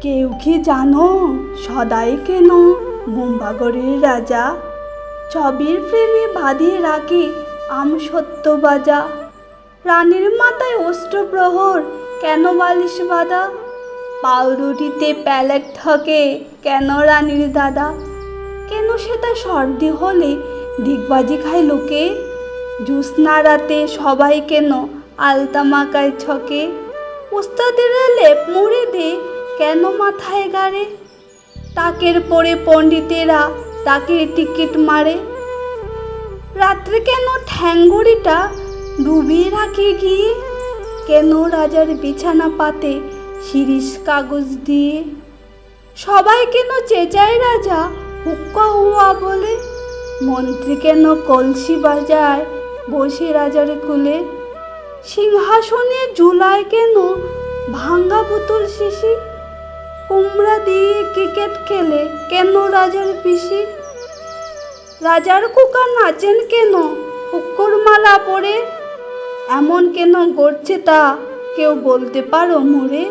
কেউ কি জানো? সদাই কেন? মুম্বাগরের রাজা। ছবির প্রেমে বাঁধিয়ে রাখে আম সত্য বাজা। রানীর মাথায় অষ্টপ্রহর, কেন বালিশ বাঁধা? পাউরুটিতে প্যালেক থাকে, কেন রানীর দাদা? কেন সেটা সর্দি হলে দিগবাজি খায় লোকে? জ্যোৎস্না রাতে সবাই কেন আলতা মাকায় ছকে? উস্তাদেরা লেপ মুড়ে দে কেন মাথায় গাড়ে? তাকের পরে পণ্ডিতেরা তাকে টিকিট মারে। রাত্রে কেন ঠ্যাঙ্গুড়িটা ডুবিয়ে রাখে গিয়ে? কেন রাজার বিছানা পাতে শিরিষ কাগজ দিয়ে? সবাই কেন চেঁচায় রাজা, হুক্কা হুয়া বলে? মন্ত্রী কেন কলসি বাজায় বসে রাজার কুলে? সিংহাসনে ঝুলায় কেন ভাঙ্গা বোতল শিশি? কুমড়া দিয়ে ক্রিকেট খেলে কেন রাজার পিসি? রাজার কুকা নাচেন কেন? হুক্কর মালা পরে? এমন কেন গড়ছে তা কেউ বলতে পারো মোরে?